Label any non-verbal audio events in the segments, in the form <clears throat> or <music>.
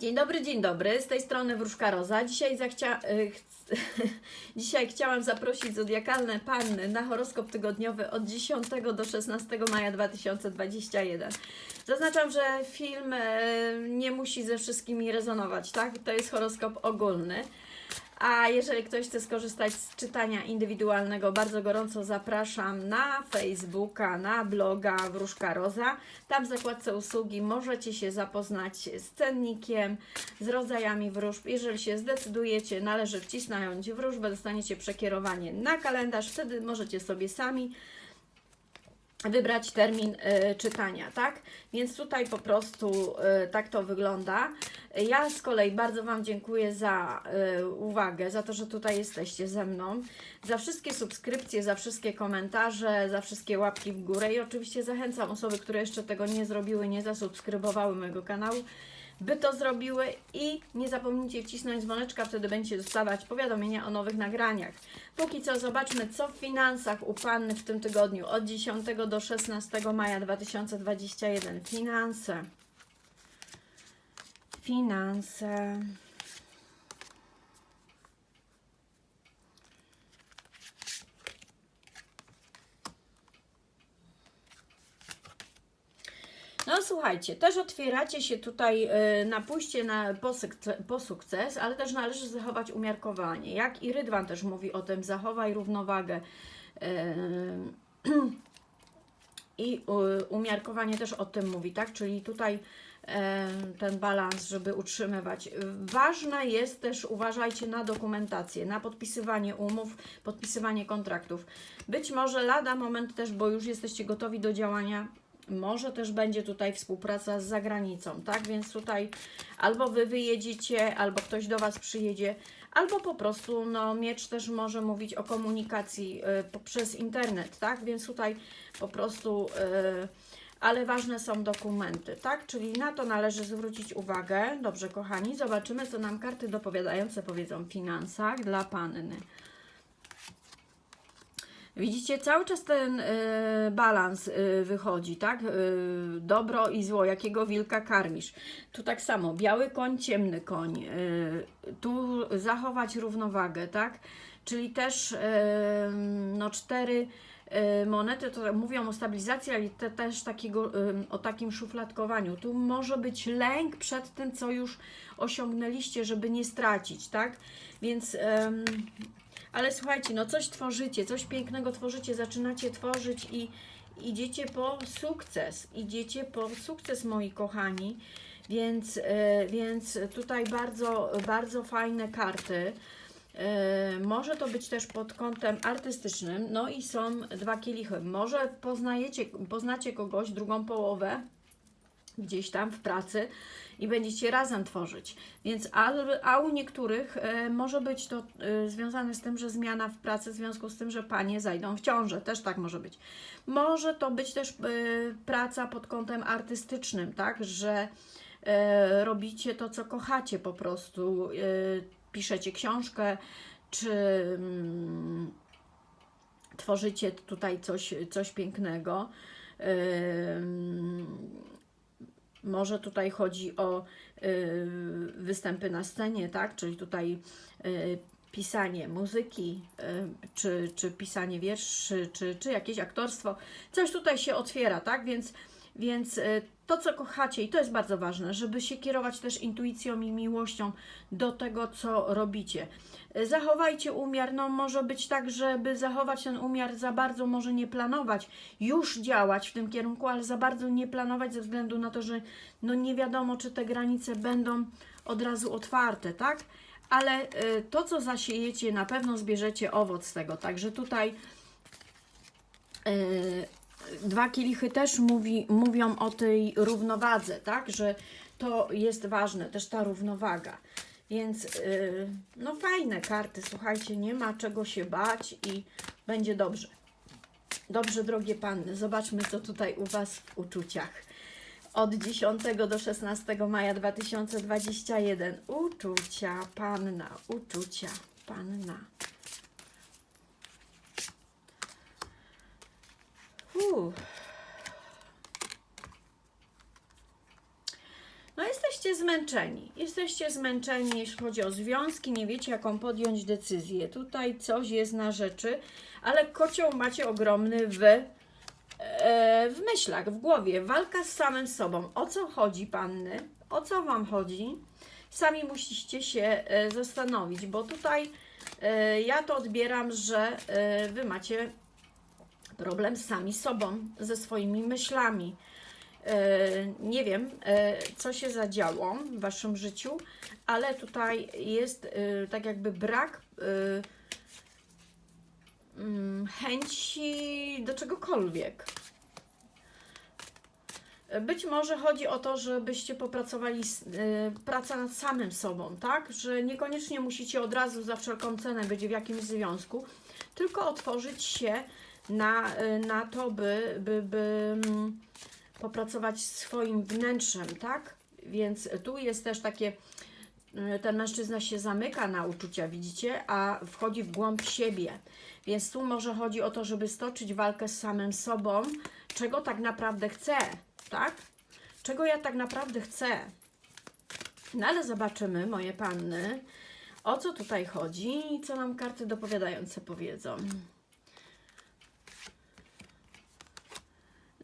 Dzień dobry, dzień dobry. Z tej strony Wróżka Roza. Dzisiaj, zachcia... chc- <laughs> Dzisiaj chciałam zaprosić zodiakalne panny na horoskop tygodniowy od 10 do 16 maja 2021. Zaznaczam, że film e, nie musi ze wszystkimi rezonować, tak? To jest horoskop ogólny. A jeżeli ktoś chce skorzystać z czytania indywidualnego, bardzo gorąco zapraszam na Facebooka, na bloga Wróżka Roza. Tam w zakładce usługi możecie się zapoznać z cennikiem, z rodzajami wróżb. Jeżeli się zdecydujecie, należy wcisnąć wróżbę, dostaniecie przekierowanie na kalendarz. Wtedy możecie sobie sami wybrać termin y, czytania, tak? Więc tutaj po prostu y, tak to wygląda. Ja z kolei bardzo Wam dziękuję za y, uwagę, za to, że tutaj jesteście ze mną, za wszystkie subskrypcje, za wszystkie komentarze, za wszystkie łapki w górę i oczywiście zachęcam osoby, które jeszcze tego nie zrobiły, nie zasubskrybowały mojego kanału, by to zrobiły i nie zapomnijcie wcisnąć dzwoneczka, wtedy będziecie dostawać powiadomienia o nowych nagraniach. Póki co zobaczmy, co w finansach u Panny w tym tygodniu od 10 do 16 maja 2021. Finanse. Finanse. No słuchajcie, też otwieracie się tutaj y, na pójście na, po, po sukces, ale też należy zachować umiarkowanie. Jak i Rydwan też mówi o tym, zachowaj równowagę. Y, <clears throat> I umiarkowanie też o tym mówi, tak? Czyli tutaj e, ten balans, żeby utrzymywać. Ważne jest też, uważajcie na dokumentację, na podpisywanie umów, podpisywanie kontraktów. Być może lada moment też, bo już jesteście gotowi do działania, może też będzie tutaj współpraca z zagranicą, tak? Więc tutaj albo Wy wyjedziecie, albo ktoś do Was przyjedzie, albo po prostu, no, miecz też może mówić o komunikacji y, poprzez internet, tak? Więc tutaj po prostu, y, ale ważne są dokumenty, tak? Czyli na to należy zwrócić uwagę. Dobrze, kochani, zobaczymy, co nam karty dopowiadające powiedzą w finansach dla Panny. Widzicie, cały czas ten y, balans y, wychodzi, tak? Y, dobro i zło, jakiego wilka karmisz. Tu tak samo, biały koń, ciemny koń. Y, tu zachować równowagę, tak? Czyli też y, no cztery y, monety to mówią o stabilizacji, ale te, też takiego, y, o takim szufladkowaniu. Tu może być lęk przed tym, co już osiągnęliście, żeby nie stracić, tak? Więc ym, ale słuchajcie, no coś tworzycie, coś pięknego tworzycie, zaczynacie tworzyć i idziecie po sukces. Idziecie po sukces, moi kochani. Więc, e, więc tutaj bardzo, bardzo fajne karty. E, Może to być też pod kątem artystycznym. No i są dwa kielichy. Może poznajecie, poznacie kogoś, drugą połowę, gdzieś tam w pracy i będziecie razem tworzyć. Więc a, a u niektórych e, może być to e, związane z tym, że zmiana w pracy w związku z tym, że panie zajdą w ciążę, też tak może być. Może to być też e, praca pod kątem artystycznym, tak, że robicie to, co kochacie po prostu, piszecie książkę, czy mm, tworzycie tutaj coś, coś pięknego. Może tutaj chodzi o y, występy na scenie, tak? Czyli tutaj y, pisanie muzyki, y, czy, czy pisanie wierszy, czy, czy jakieś aktorstwo. Coś tutaj się otwiera, tak? Więc, więc y, to, co kochacie, i to jest bardzo ważne, żeby się kierować też intuicją i miłością do tego, co robicie. Y, Zachowajcie umiar, no może być tak, żeby zachować ten umiar, za bardzo może nie planować, już działać w tym kierunku, ale za bardzo nie planować ze względu na to, że no nie wiadomo, czy te granice będą od razu otwarte, tak? Ale y, to, co zasiejecie, na pewno zbierzecie owoc z tego, także tutaj y, dwa kielichy też mówi, mówią o tej równowadze, tak? Że to jest ważne, też ta równowaga. Więc yy, no fajne karty, słuchajcie, nie ma czego się bać i będzie dobrze. Dobrze, drogie panny, zobaczmy, co tutaj u Was w uczuciach. Od 10 do 16 maja 2021. Uczucia, panna, uczucia, panna. Uff. No jesteście zmęczeni. Jesteście zmęczeni, jeśli chodzi o związki, nie wiecie jaką podjąć decyzję. Tutaj coś jest na rzeczy, ale kocioł macie ogromny w, e, w myślach, w głowie. Walka z samym sobą. O co chodzi, panny? O co wam chodzi? Sami musicie się e, zastanowić, bo tutaj e, ja to odbieram, że e, wy macie problem sami sobą, ze swoimi myślami. E, Nie wiem, e, co się zadziało w waszym życiu, ale tutaj jest e, tak jakby brak mm, chęci do czegokolwiek. Być może chodzi o to, żebyście popracowali praca nad samym sobą, tak? Że niekoniecznie musicie od razu za wszelką cenę być w jakimś związku, tylko otworzyć się na, na to, by, by, by mm, popracować swoim wnętrzem, tak? Więc tu jest też takie, y, ten mężczyzna się zamyka na uczucia, widzicie, a wchodzi w głąb siebie. Więc tu może chodzi o to, żeby stoczyć walkę z samym sobą, czego tak naprawdę chcę, tak? Czego ja tak naprawdę chcę. No ale zobaczymy, moje panny, o co tutaj chodzi i co nam karty dopowiadające powiedzą.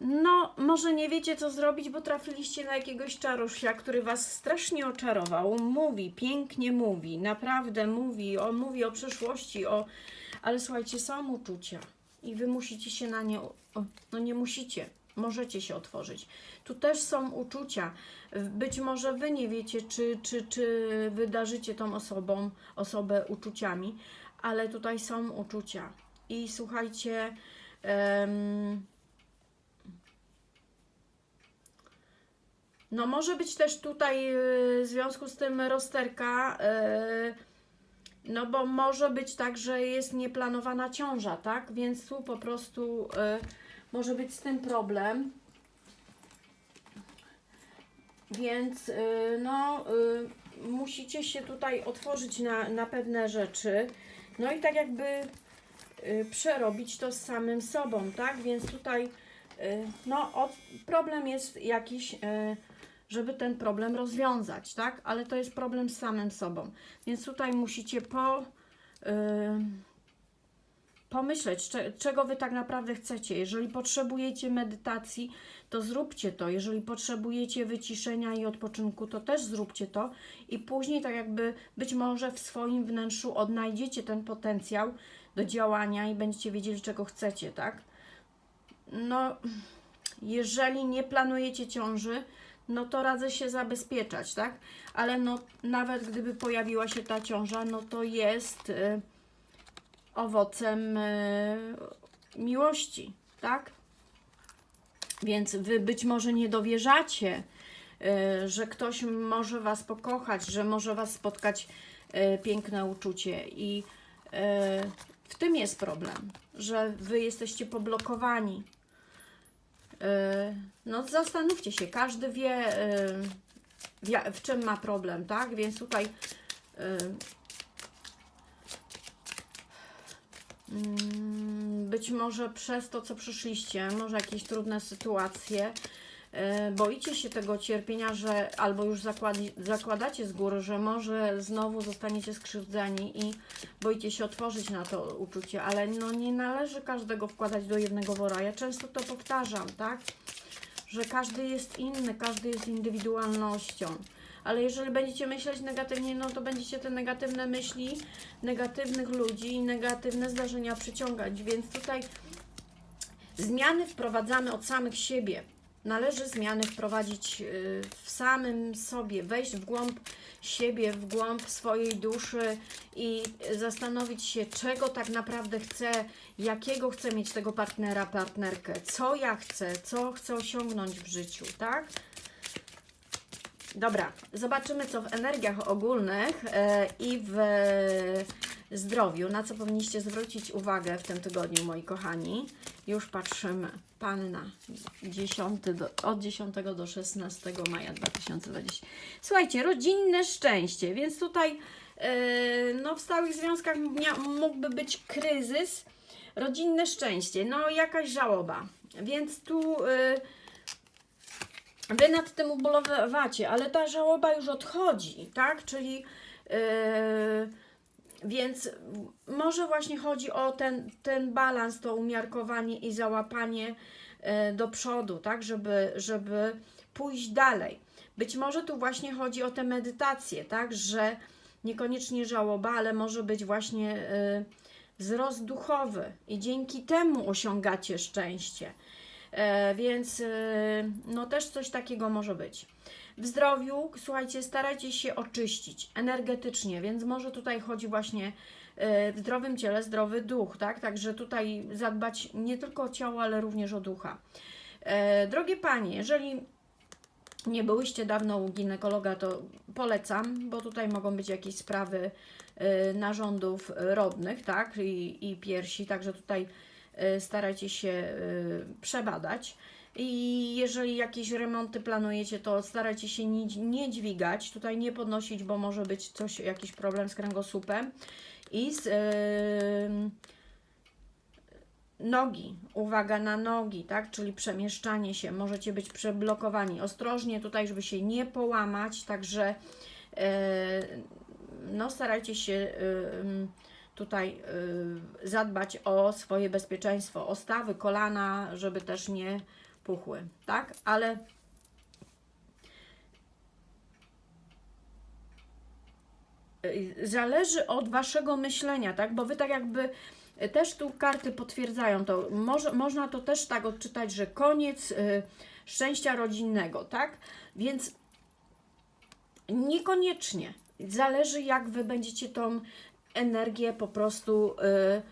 No, może nie wiecie, co zrobić, bo trafiliście na jakiegoś czarusia, który was strasznie oczarował. Mówi, pięknie mówi, naprawdę mówi, o, mówi o przyszłości, o... ale słuchajcie, są uczucia i wy musicie się na nie... O, no nie musicie, możecie się otworzyć. Tu też są uczucia. Być może wy nie wiecie, czy, czy, czy wydarzycie tą osobą, osobę uczuciami, ale tutaj są uczucia. I słuchajcie... em, No może być też tutaj y, w związku z tym rozterka, y, no bo może być tak, że jest nieplanowana ciąża, tak? Więc tu po prostu y, może być z tym problem. Więc no musicie się tutaj otworzyć na, na pewne rzeczy. No i tak jakby przerobić to z samym sobą, tak? Więc tutaj no problem jest jakiś, żeby ten problem rozwiązać, tak? Ale to jest problem z samym sobą. Więc tutaj musicie po, y, pomyśleć, cze, czego wy tak naprawdę chcecie. Jeżeli potrzebujecie medytacji, to zróbcie to. Jeżeli potrzebujecie wyciszenia i odpoczynku, to też zróbcie to. I później, tak jakby być może w swoim wnętrzu odnajdziecie ten potencjał do działania i będziecie wiedzieli, czego chcecie, tak? No, jeżeli nie planujecie ciąży, no to radzę się zabezpieczać, tak? Ale no, nawet gdyby pojawiła się ta ciąża, no to jest y, owocem y, miłości, tak? Więc wy być może nie dowierzacie, y, że ktoś może was pokochać, że może was spotkać y, piękne uczucie i y, w tym jest problem, że wy jesteście poblokowani. Y, No zastanówcie się, każdy wie y, w czym ma problem, tak? Więc tutaj y, mm, być może przez to, co przyszliście, może jakieś trudne sytuacje, boicie się tego cierpienia, że albo już zakładi, zakładacie z góry, że może znowu zostaniecie skrzywdzeni i boicie się otworzyć na to uczucie, ale no nie należy każdego wkładać do jednego wora. Ja często to powtarzam, tak? Że każdy jest inny, każdy jest indywidualnością. Ale jeżeli będziecie myśleć negatywnie, no to będziecie te negatywne myśli, negatywnych ludzi i negatywne zdarzenia przyciągać. Więc tutaj zmiany wprowadzamy od samych siebie. Należy zmiany wprowadzić y, w samym sobie, wejść w głąb siebie, w głąb swojej duszy i zastanowić się, czego tak naprawdę chcę, jakiego chcę mieć tego partnera, partnerkę, co ja chcę, co chcę osiągnąć w życiu, tak? Dobra, zobaczymy co w energiach ogólnych e, i w zdrowiu, na co powinniście zwrócić uwagę w tym tygodniu, moi kochani. Już patrzymy. Panna 10 do, od 10 do 16 maja 2020. Słuchajcie, rodzinne szczęście, więc tutaj e, no, w stałych związkach mógłby być kryzys, rodzinne szczęście, no jakaś żałoba. Więc tu e, Wy nad tym ubolewacie, ale ta żałoba już odchodzi, tak? Czyli yy, więc może właśnie chodzi o ten, ten balans, to umiarkowanie i załapanie yy, do przodu, tak? Żeby, żeby pójść dalej. Być może tu właśnie chodzi o tę medytację, tak? Że niekoniecznie żałoba, ale może być właśnie yy, wzrost duchowy i dzięki temu osiągacie szczęście. E, więc e, no też coś takiego może być. W zdrowiu, słuchajcie, starajcie się oczyścić energetycznie, więc może tutaj chodzi właśnie e, w zdrowym ciele zdrowy duch, tak? Także tutaj zadbać nie tylko o ciało, ale również o ducha. Drogie panie, jeżeli nie byłyście dawno u ginekologa, to polecam, bo tutaj mogą być jakieś sprawy narządów rodnych, tak, i, i piersi, także tutaj starajcie się y, przebadać. I jeżeli jakieś remonty planujecie, to starajcie się nie, nie dźwigać, tutaj nie podnosić, bo może być coś, jakiś problem z kręgosłupem. I z y, nogi, uwaga na nogi, tak, czyli przemieszczanie się, możecie być przeblokowani. Ostrożnie tutaj, żeby się nie połamać, także e, no starajcie się m, tutaj e, zadbać o swoje bezpieczeństwo, o stawy, kolana, żeby też nie puchły, tak, ale zależy od waszego myślenia, tak, bo wy tak jakby też tu karty potwierdzają to. Może, można to też tak odczytać, że koniec y, szczęścia rodzinnego, tak? Więc niekoniecznie. Zależy, jak wy będziecie tą energię po prostu y,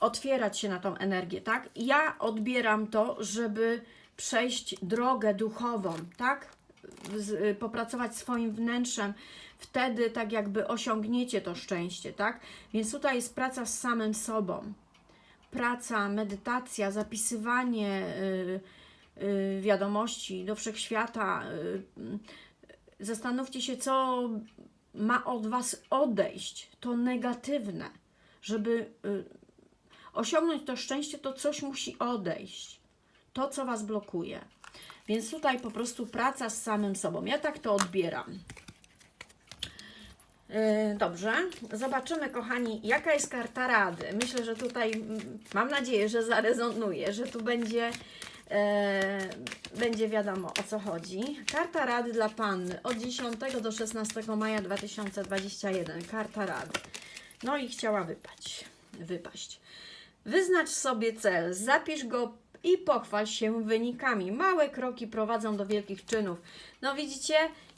otwierać się na tą energię, tak? Ja odbieram to, żeby przejść drogę duchową, tak? Y, popracować swoim wnętrzem, wtedy tak jakby osiągniecie to szczęście, tak? Więc tutaj jest praca z samym sobą. Praca, medytacja, zapisywanie y, y, wiadomości do wszechświata. Zastanówcie się, co ma od Was odejść, to negatywne, żeby y, osiągnąć to szczęście, to coś musi odejść. To, co Was blokuje. Więc tutaj po prostu praca z samym sobą. Ja tak to odbieram. Yy, Dobrze, zobaczymy, kochani, jaka jest karta rady. Myślę, że tutaj mm, mam nadzieję, że zarezonuje, że tu będzie, e, będzie wiadomo o co chodzi. Karta rady dla panny od 10 do 16 maja 2021. Karta rady. No i chciała wypaść. wypaść. Wyznacz sobie cel, zapisz go i pochwal się wynikami. Małe kroki prowadzą do wielkich czynów. No widzicie,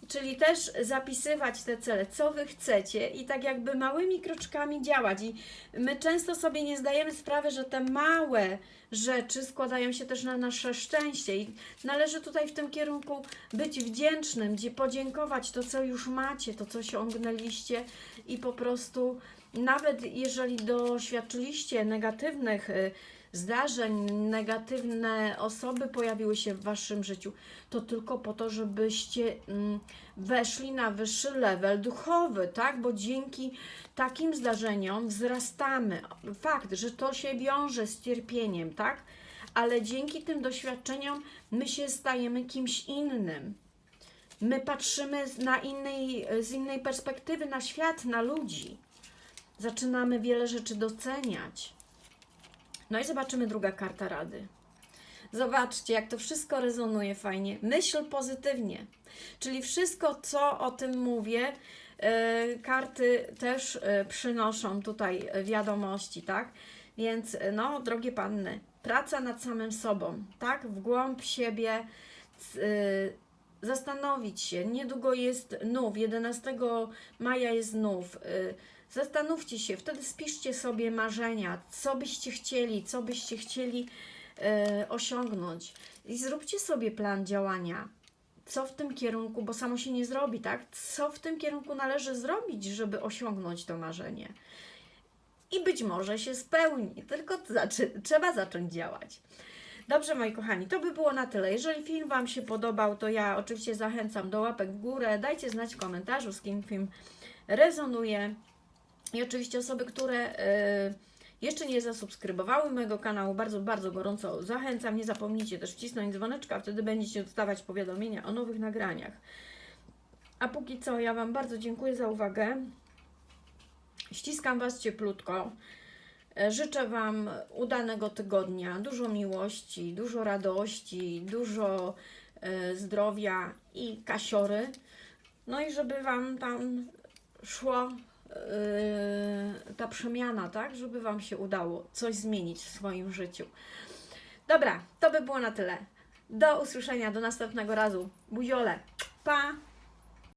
czyli też zapisywać te cele, co wy chcecie i tak jakby małymi kroczkami działać. I my często sobie nie zdajemy sprawy, że te małe rzeczy składają się też na nasze szczęście i należy tutaj w tym kierunku być wdzięcznym, gdzie podziękować to, co już macie, to, co osiągnęliście i po prostu nawet jeżeli doświadczyliście negatywnych y, zdarzeń, negatywne osoby pojawiły się w waszym życiu, to tylko po to, żebyście mm, weszli na wyższy level duchowy, tak? Bo dzięki takim zdarzeniom wzrastamy. Fakt, że to się wiąże z cierpieniem, tak? Ale dzięki tym doświadczeniom my się stajemy kimś innym. My patrzymy na innej, z innej perspektywy na świat, na ludzi. Zaczynamy wiele rzeczy doceniać. No i zobaczymy druga karta rady. Zobaczcie, jak to wszystko rezonuje fajnie. Myśl pozytywnie. Czyli wszystko, co o tym mówię, e, karty też e, przynoszą tutaj e, wiadomości, tak? Więc, no, drogie panny, praca nad samym sobą, tak? W głąb siebie, zastanowić się. Niedługo jest nów, 11 maja jest nów. Zastanówcie się, wtedy spiszcie sobie marzenia, co byście chcieli, co byście chcieli e, osiągnąć i zróbcie sobie plan działania. Co w tym kierunku, bo samo się nie zrobi, tak? Co w tym kierunku należy zrobić, żeby osiągnąć to marzenie? I być może się spełni, tylko zaczy, trzeba zacząć działać. Dobrze, moi kochani, to by było na tyle. Jeżeli film Wam się podobał, to ja oczywiście zachęcam do łapek w górę. Dajcie znać w komentarzu, z kim film rezonuje. I oczywiście osoby, które y, jeszcze nie zasubskrybowały mojego kanału, bardzo, bardzo gorąco zachęcam. Nie zapomnijcie też wcisnąć dzwoneczka, wtedy będziecie dostawać powiadomienia o nowych nagraniach. A póki co, ja Wam bardzo dziękuję za uwagę. Ściskam Was cieplutko. Życzę Wam udanego tygodnia, dużo miłości, dużo radości, dużo e, zdrowia i kasiory. No i żeby Wam tam szło ta przemiana, tak? Żeby Wam się udało coś zmienić w swoim życiu. Dobra, to by było na tyle. Do usłyszenia, do następnego razu. Buziole. Pa!